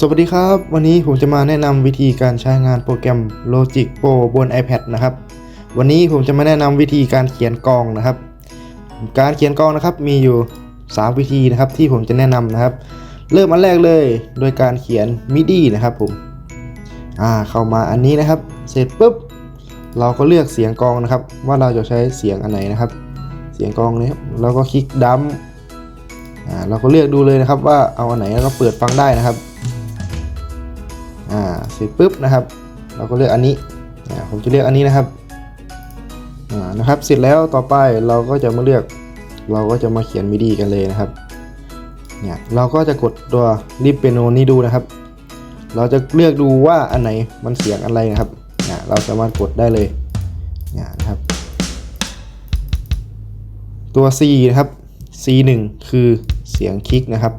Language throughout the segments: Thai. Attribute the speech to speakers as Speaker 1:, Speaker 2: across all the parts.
Speaker 1: สวัสดีครับ วันนี้ผมจะมาแนะนำวิธีการใช้งานโปรแกรม Logic Pro บน iPad นะครับ วันนี้ผมจะมาแนะนำวิธีการเขียนกองนะครับ การเขียนกองนะครับมีอยู่ 3 วิธีนะครับที่ผมจะแนะนำนะครับ เริ่มอันแรกเลยโดยการเขียน MIDI นะครับผมอ่าเข้ามาอันนี้นะครับ เสร็จปุ๊บ เราก็เลือกเสียงกองนะครับ ว่าเราจะใช้เสียงอันไหนนะครับ เสียงกองนี้เราก็คลิกดัมอ่าเราก็เลือกดูเลยนะครับว่าเอาอันไหนแล้วก็เปิดฟังได้นะครับ อ่าเสร็จปุ๊บนะครับ เราก็เลือกอันนี้ผมจะเลือกอันนี้นะครับอ่านะครับ เสร็จแล้วต่อไปเราก็จะมาเลือก เราก็จะมาเขียนมิดีกันเลยนะครับเนี่ยเราก็จะกดตัวริบเปียโนนี้ดูนะครับ เราจะเลือกดูว่าอันไหนมันเสียงอะไรนะครับเนี่ยเราสามารถกดได้เลยเนี่ยนะครับ ตัว C นะครับ C1 คือเสียงคลิกนะครับ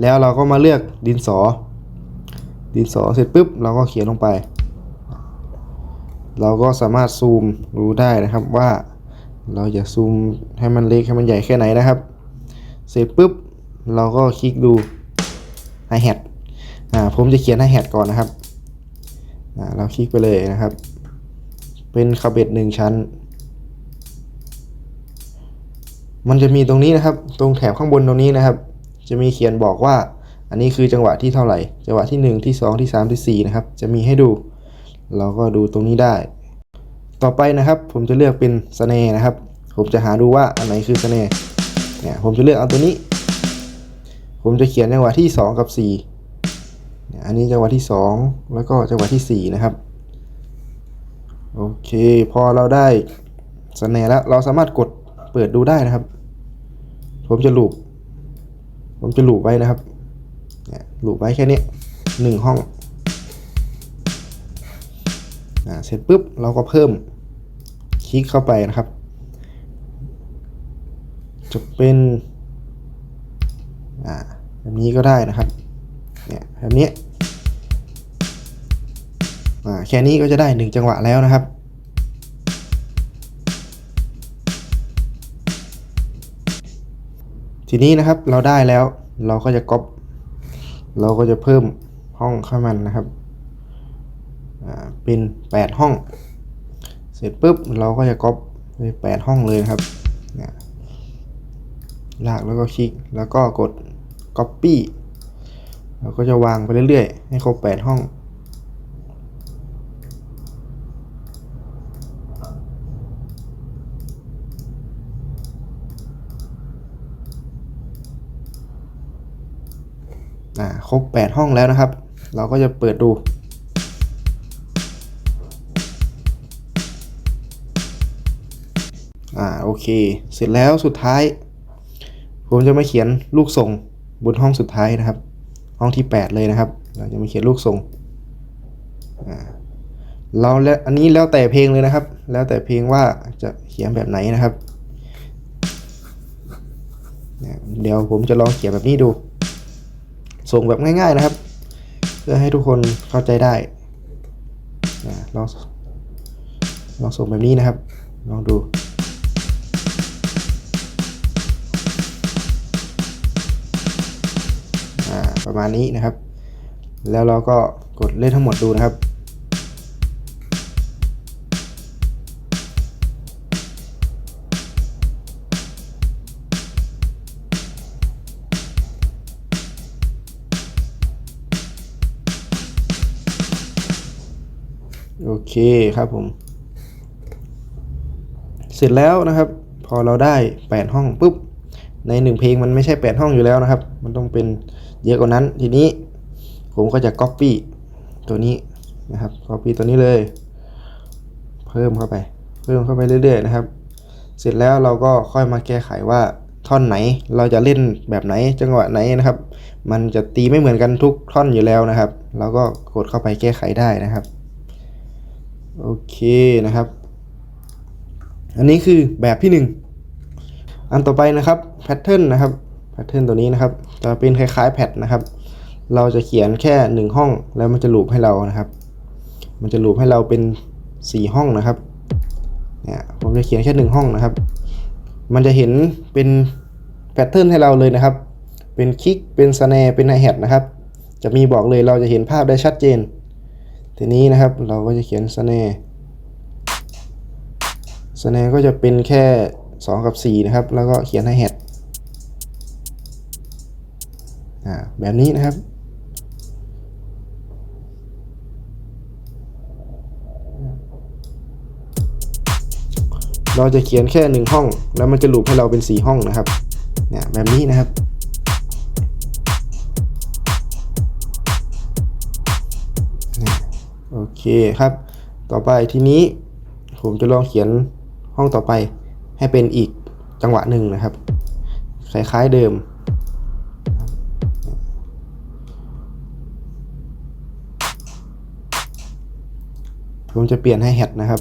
Speaker 1: แล้วเราก็มาเลือกดินสอ ดินสอเสร็จปุ๊บเราก็เขียนลงไป เราก็สามารถซูมรู้ได้นะครับว่าเราจะซูมให้มันเล็กให้มันใหญ่แค่ไหนนะครับ เสร็จปุ๊บเราก็คลิกดู hi hat อ่าผมจะเขียน hi hat ก่อนนะครับอ่าเราคลิกไปเลยนะครับ เป็นคาเบ็ดหนึ่งชั้น มันจะมีตรงนี้นะครับ ตรงแถบข้างบนตรงนี้นะครับ จะมีเขียนบอกว่า อันนี้คือจังหวะที่เท่าไหร่ จังหวะที่ 1 ที่ 2 ที่ 3 ที่ 4 นะครับ จะมีให้ดู เราก็ดูตรงนี้ได้ ต่อไปนะครับ ผมจะเลือกเป็นสเนนะครับ ผมจะหาดูว่าอันไหนคือสเนเนี่ยผมจะเลือกเอาตัวนี้ ผมจะเขียนจังหวะที่ 2 กับ4เนี่ยอันนี้จังหวะที่ 2 แล้วก็จังหวะที่ 4 นะครับ โอเค พอเราได้สเนแล้ว เราสามารถกดเปิดดูได้นะครับ ผมจะลูปผมจะลูปไว้นะครับ เนี่ยลูปไว้แค่นี้หนึ่งห้องอ่าเสร็จปุ๊บเราก็เพิ่มคลิกเข้าไปนะครับ จะเป็นอ่าแบบนี้ก็ได้นะครับเนี่ยแบบนี้อ่าแค่นี้ก็จะได้หนึ่งจังหวะแล้วนะครับทีนี้นะครับเราได้แล้วเราก็จะก๊อป เราก็จะเพิ่มห้องเข้ามันนะครับอ่าเป็น 8 ห้อง เสร็จปุ๊บเราก็จะก๊อปไป8ห้องเลยครับนี่ลากแล้วก็คลิกแล้วก็กด copy เราก็จะวางไปเรื่อยๆ ให้ครบ 8 ห้อง อ่าครบ 8 ห้องแล้วนะครับ เราก็จะเปิดดูอ่าโอเค เสร็จแล้วสุดท้าย ผมจะมาเขียนลูกส่งบนห้องสุดท้ายนะครับ ห้องที่ 8 เลยนะครับ เราจะมาเขียนลูกส่งอ่าเราแล้วอันนี้แล้วแต่เพลงเลยนะครับ แล้วแต่เพลงว่าจะเขียนแบบไหนนะครับเดี๋ยวผมจะลองเขียนแบบนี้ดู ส่งแบบง่ายๆนะครับ เพื่อให้ทุกคนเข้าใจได้นะลองลองส่งแบบนี้นะครับ ลองดูอ่าประมาณนี้นะครับ แล้วเราก็กดเล่นทั้งหมดดูนะครับ โอเคครับผม เสร็จแล้วนะครับ พอเราได้ 8 ห้องปุ๊บ ในหนึ่งเพลงมันไม่ใช่ 8 ห้องอยู่แล้วนะครับ มันต้องเป็นเยอะกว่านั้น ทีนี้ผมก็จะ Copy ตัวนี้นะครับ Copy ตัวนี้เลย เพิ่มเข้าไป เพิ่มเข้าไปเรื่อยๆนะครับ เสร็จแล้วเราก็ค่อยมาแก้ไขว่าท่อนไหนเราจะเล่นแบบไหนจังหวะไหนนะครับ มันจะตีไม่เหมือนกันทุกท่อนอยู่แล้วนะครับ เราก็กดเข้าไปแก้ไขได้นะครับ โอเคนะครับ อันนี้คือแบบที่ 1 อันต่อไปนะครับแพทเทิร์นนะครับแพทเทิร์นตัวนี้นะครับจะเป็นคล้ายๆแพทนะครับ เราจะเขียนแค่ 1 ห้องแล้วมันจะลูปให้เรานะครับ มันจะลูปให้เราเป็น 4 ห้องนะครับเนี่ยผมจะเขียนแค่ 1 ห้องนะครับ มันจะเห็นเป็นแพทเทิร์นให้เราเลยนะครับ เป็นคิกเป็นสแนร์เป็นไฮแฮทนะครับ จะมีบอกเลยเราจะเห็นภาพได้ชัดเจน ทีนี้นะครับเราก็จะเขียนสแนสแนก็จะเป็นแค่ 2 กับ 4 นะครับ แล้วก็เขียนไฮแฮทอ่าแบบนี้นะครับ เราจะเขียนแค่หนึ่งห้อง แล้วมันจะลูปให้เราเป็นสี่ห้องนะครับเนี่ยแบบนี้นะครับ เคครับ ต่อไปทีนี้ผมจะลองเขียนห้องต่อไปให้เป็นอีกจังหวะหนึ่งนะครับ คล้ายๆเดิม ผมจะเปลี่ยนให้แฮดนะครับ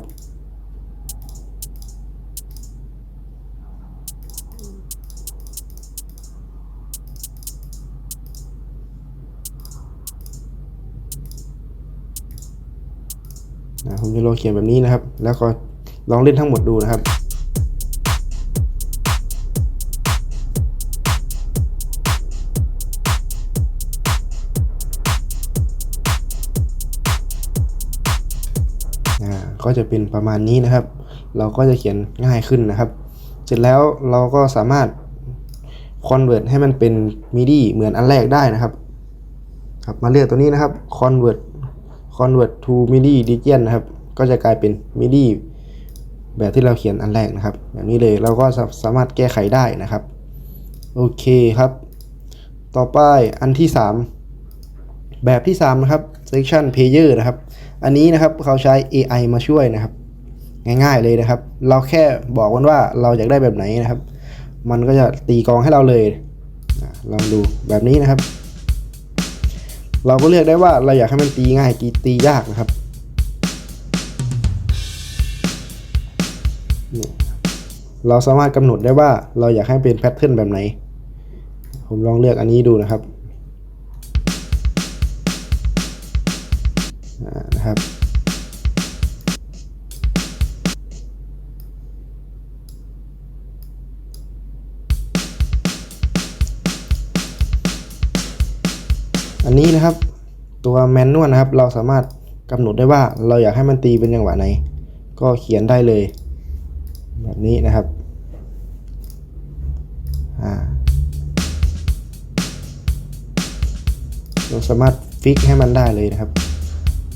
Speaker 1: ผมจะลองเขียนแบบนี้นะครับ แล้วก็ลองเล่นทั้งหมดดูนะครับก็จะเป็นประมาณนี้นะครับ เราก็จะเขียนง่ายขึ้นนะครับ เสร็จแล้วเราก็สามารถ convert ให้มันเป็น MIDI เหมือนอันแรกได้นะครับ ครับ มาเลือกตัวนี้นะครับ convert convert to MIDI region นะครับ ก็จะกลายเป็น MIDI แบบที่เราเขียนอันแรกนะครับ แบบนี้เลยเราก็สามารถแก้ไขได้นะครับ โอเคครับ ต่อไปอันที่ 3 แบบที่ 3 นะครับ section player นะครับ อันนี้นะครับเขาใช้ AI มาช่วยนะครับ ง่ายๆเลยนะครับ เราแค่บอกมันว่าเราอยากได้แบบไหนนะครับ มันก็จะตีกองให้เราเลยลองดูแบบนี้นะครับ เราก็เลือกได้ว่าเราอยากให้มันตีง่ายตีตียากนะครับเราสามารถกำหนดได้ว่าเราอยากให้เป็นแพทเทิร์นแบบไหน ผมลองเลือกอันนี้ดูนะครับนะครับ อันนี้นะครับ ตัวแมนนวลนะครับ เราสามารถกำหนดได้ว่าเราอยากให้มันตีเป็นจังหวะไหน ก็เขียนได้เลย แบบนี้นะครับเราสามารถฟิกให้มันได้เลยนะครับ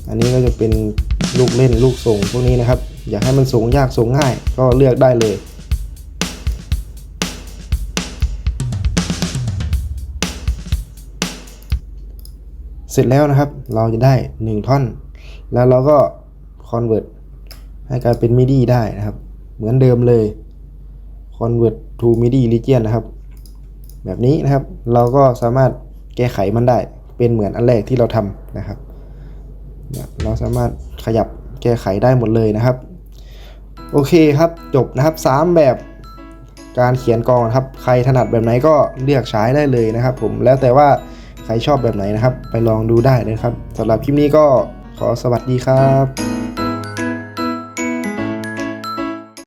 Speaker 1: อันนี้ก็จะเป็นลูกเล่นลูกส่งพวกนี้นะครับ อยากให้มันส่งยากส่งง่าย ก็เลือกได้เลย เสร็จแล้วนะครับ เราจะได้ 1 ท่อน แล้วเราก็ convert ให้กลายเป็น MIDI ได้นะครับ เหมือนเดิมเลย convert to MIDI region นะครับ แบบนี้นะครับ เราก็สามารถแก้ไขมันได้ เป็นเหมือนอันแรกที่เราทำนะครับ เราสามารถขยับแก้ไขได้หมดเลยนะครับ โอเคครับ จบนะครับ 3 แบบการเขียนกองนะครับ ใครถนัดแบบไหนก็เลือกใช้ได้เลยนะครับ ผม แล้วแต่ว่า ใครชอบแบบไหนนะครับ ไปลองดูได้นะครับสำหรับคลิปนี้ก็ขอสวัสดีครับ